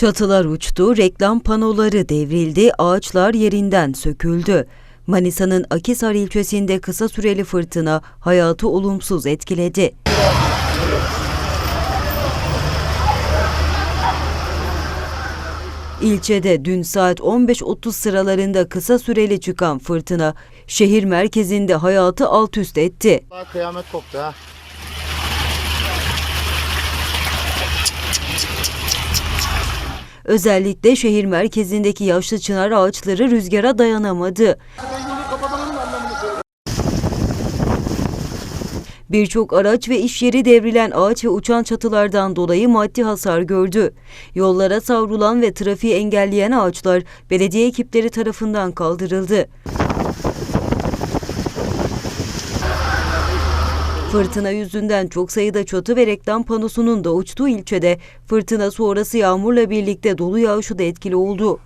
Çatılar uçtu, reklam panoları devrildi, ağaçlar yerinden söküldü. Manisa'nın Akisar ilçesinde kısa süreli fırtına hayatı olumsuz etkiledi. İlçede dün saat 15.30 sıralarında kısa süreli çıkan fırtına şehir merkezinde hayatı alt üst etti. Kıyamet koptu ha. Özellikle şehir merkezindeki yaşlı çınar ağaçları rüzgara dayanamadı. Birçok araç ve iş yeri devrilen ağaç ve uçan çatılardan dolayı maddi hasar gördü. Yollara savrulan ve trafiği engelleyen ağaçlar belediye ekipleri tarafından kaldırıldı. Fırtına yüzünden çok sayıda çatı ve reklam panosunun da uçtuğu ilçede fırtına sonrası yağmurla birlikte dolu yağışı da etkili oldu.